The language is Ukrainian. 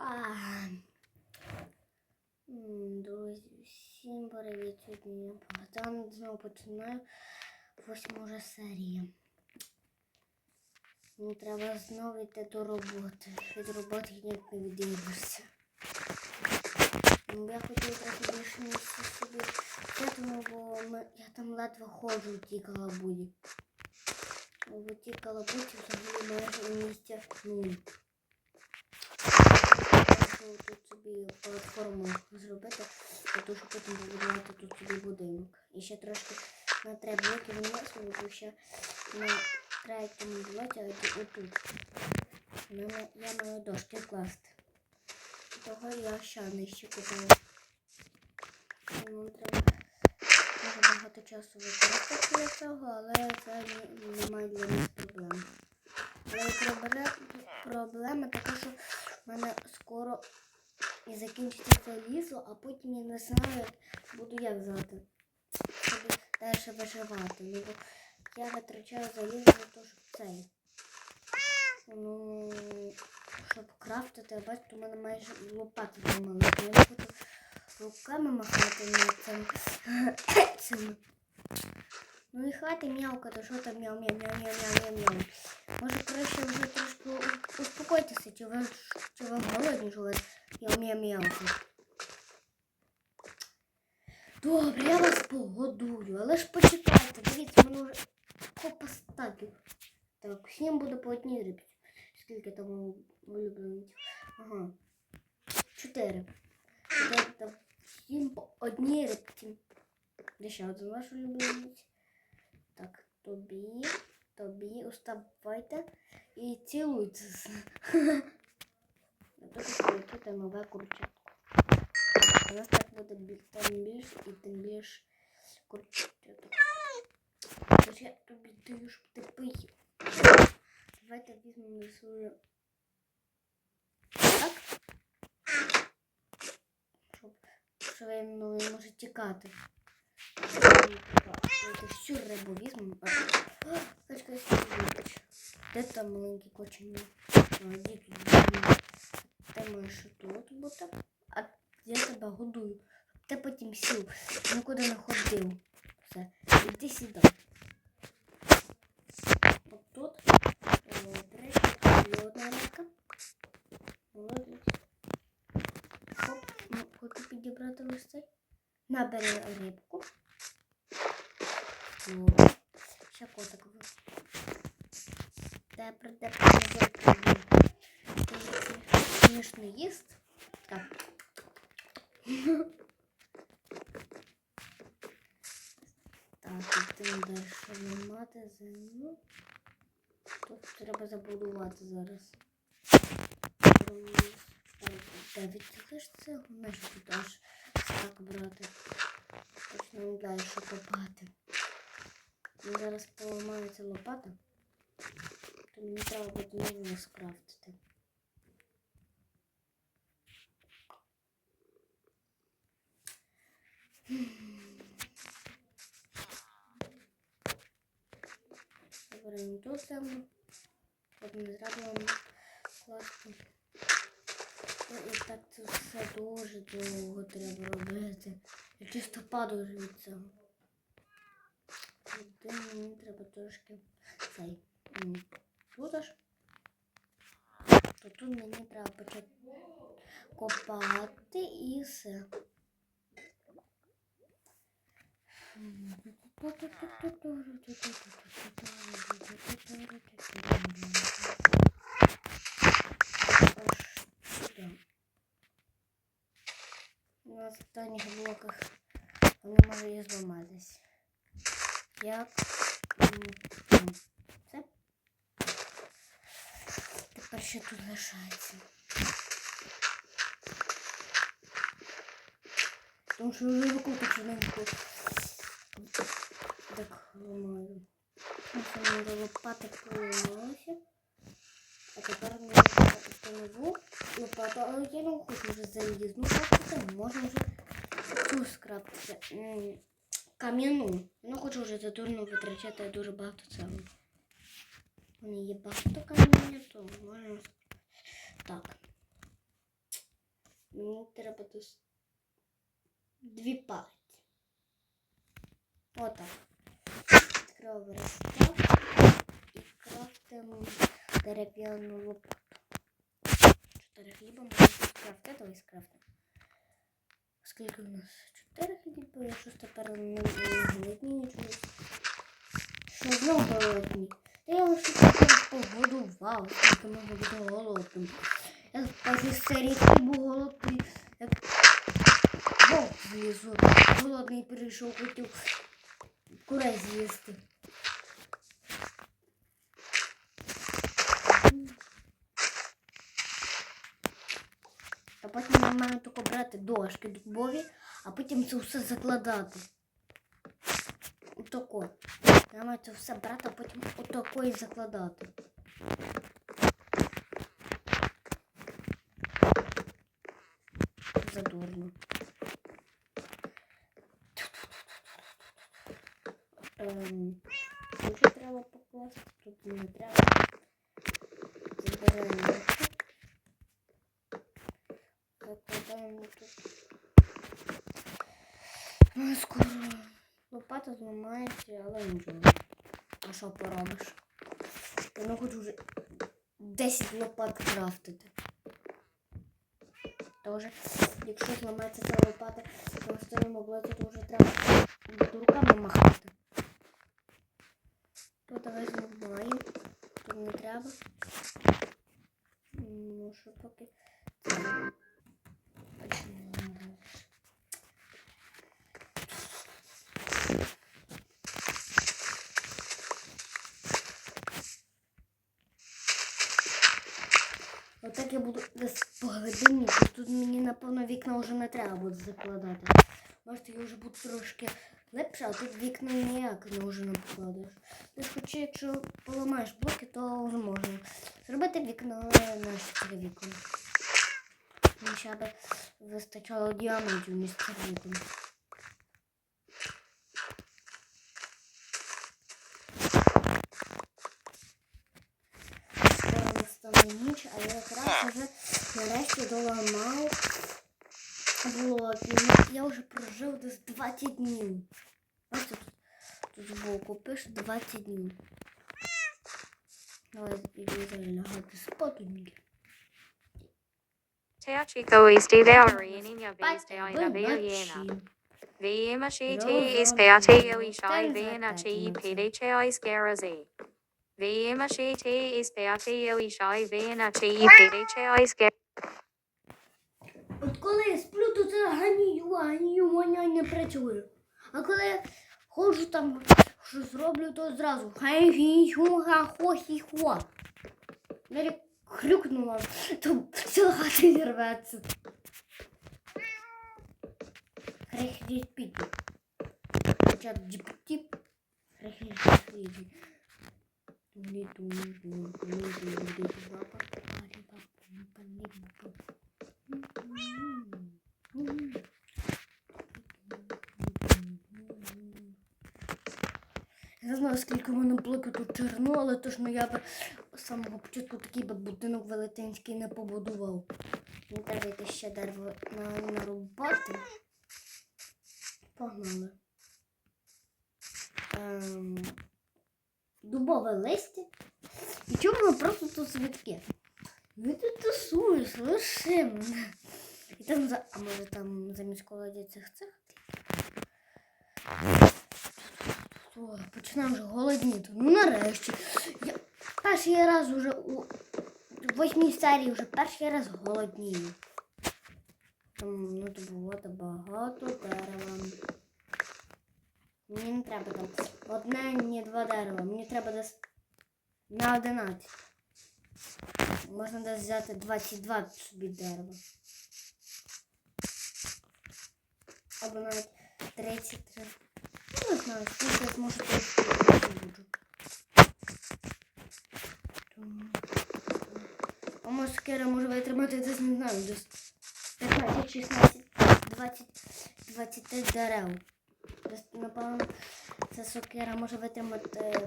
А. М, Друзі, всім привіт! Сьогодні я Богдан знову починаю восьму вже серію. Мені треба знову йти до роботи. Від роботи ніяк не відійдешся. Ну, Я хотів трохи більше місця собі взяти, ну, бо ми- я там ледве ходжу в тій калабуді. В тій калабуді взагалі майже місця нуль. Хочу тут собі платформу зробити, того, щоб потім побудувати тут собі будинок. І ще трошки на три блоки виносимо, бо ще на третьому блоці, отут. Я, ма- я маю дошки класти. Того я ще нижче купила. Нам треба дуже багато часу використати для цього, але це немає для нас проблем. Але проблема така, що в мене скоро і закінчиться це лісо, а потім я не знаю, буду як взяти. Щоб далі виживати. Ну, я витрачаю залізо на те, щоб цей. Ну, щоб крафтити, бачите, у мене майже лопати зламали. Я хочу руками махати на цим. цим. Ну і хвати м'явкати, що там мяу мяу мяу мяу мяу мяу мяу Може краще вже трошки успокойтеся, чи ви, чи ви голодні, що ви мяу мяу мяу Добре, я вас погодую, але ж почекайте, дивіться, в мене вже копа стаків. Так, всім буде по одній рибці. Скільки там улюбленців? Ага. Чотири всім по одній рибці. Де ще один ваш улюбленець? Так, тобі, тобі, уставайте і цілуйтеся. Для того, щоб отримати нове курчатко. У нас так буде бі- тим більше і тим більше курчаток. Тож я тобі даю, щоб ти поїв. Давайте візьмемо свою. Так? Щоб, щоб він ну, він може тікати. Давайте всю рибу візьмемо. Де там маленький тут? Ти маєш тут бути. А я тебе годую. Ти потім сів. Нікуди не ходив. Все. Іди сюди. От тут. Добре. Одна рибка. Молодець. Хоп. Ну, хочу підібрати ось цей. Набери рибку. Добре. Ще котик. Де прийде. Звісно, їсть. Так. Так, йдемо далі ламати землю. Тут треба забудувати зараз. Дев'ять лишиться, не що тут аж так брати. Почнемо далі копати. Зараз поламається лопата, то мені треба буде нову скрафтити. Забираємо ту землю, щоб не зрадила класно. Ну, І так це все дуже довго треба робити. Я чисто падаю від цього. Де мені треба трошки цей. Тут аж. То тут мені треба почати копати і все. На останніх блоках вони може і зламатись. М, це? Тепер ще тут лишається. Тому що вже руку починеньку так ламаю. Ось мені лопати поламалася. А тепер мені треба нову лопату, але я не хочу вже залізну крафтити, можна вже цю скрафтити. Кам'яну. Не хочу вже за дурно витрачати дуже багато цього. У мене є багато каміння, то можна. Так. Мені треба десь дві палиці. Отак. Відкриваємо розстав і крафтимо дерев'яну лопату. Чотири хліба можна скрафтити, давай скрафтимо. Скільки у нас? Чотири хліба, я щось тепер не голодні нічого. Що знову голодні? Та я лише погодував, скільки ми будемо голодним. Я після серії хлібу голодний, як вовк з лісу. Голодний прийшов, хотів курей з'їсти. А потім ми маємо тільки брати дошки дубові, а потім це все закладати. Отако. Маю це все брати, а потім отако і закладати. Задурно. Ем, тут треба покласти, тут не треба. Забираємо. Закладаємо тут. Скоро лопата зламається, але нічого. А що поробиш? Я не хочу вже 10 лопат крафтити. Тоже, якщо зламається ця лопата, то не могло, то вже треба буду руками махати. Тут давай зламаємо. Тут не треба. Ну, що поки. це почнемо далі. Отак я буду десь глибині. Тут мені, напевно, вікна вже не треба буде закладати. Може, я вже буду трошки лепше, а тут вікна ніяк не вже не покладеш. Десь хоч якщо поламаєш блоки, то вже можна зробити вікна на 4 вікна. Мені ще би вистачало діамантів між вікон. Скоро ніч, а я якраз вже нарешті доламав блоки. Ну, Я вже прожив десь 20 днів. Ось тут, тут збоку пише 20 днів. Давай іду залягати спокійненько. Teachiko is de vaurininja Спать viste aina вночі. Viema shi Rosa te is on ishai mountains chi that is garazi. Te is is От коли я сплю, то це ганію, ганію, воня не працює. А коли я ходжу там, щось роблю, то зразу хай хі ху ха хо хі хо. Навіть хрюкнула, то ціла хата зірветься. Хрехліть піти. Хоча діпті. Хрехліть піти. Я не знаю, скільки мене блоків тут черно, але то ж ну, я би з самого початку такий би будинок велетенський не побудував. Давайте ще дерево на, нарубати. Погнали. Ем, дубове листя. І чому просто тут свідки? Ну ти тусуєш, лише мене. І там за. А може там замість колоді цих цих? О, починаю вже голодніти. Ну нарешті. Я перший раз уже у восьмій серії вже перший раз голоднію. Ну то було багато дерева. Мені не треба там одне, ні два дерева. Мені треба десь на 11. Можна десь взяти 22 собі дерева. Або навіть 33. Ну, не знаю, скільки може трошки буду. А може скера може витримати десь, не знаю, десь 15, 16, 20, 23 дерев. Десь, напевно, ця сокира може витримати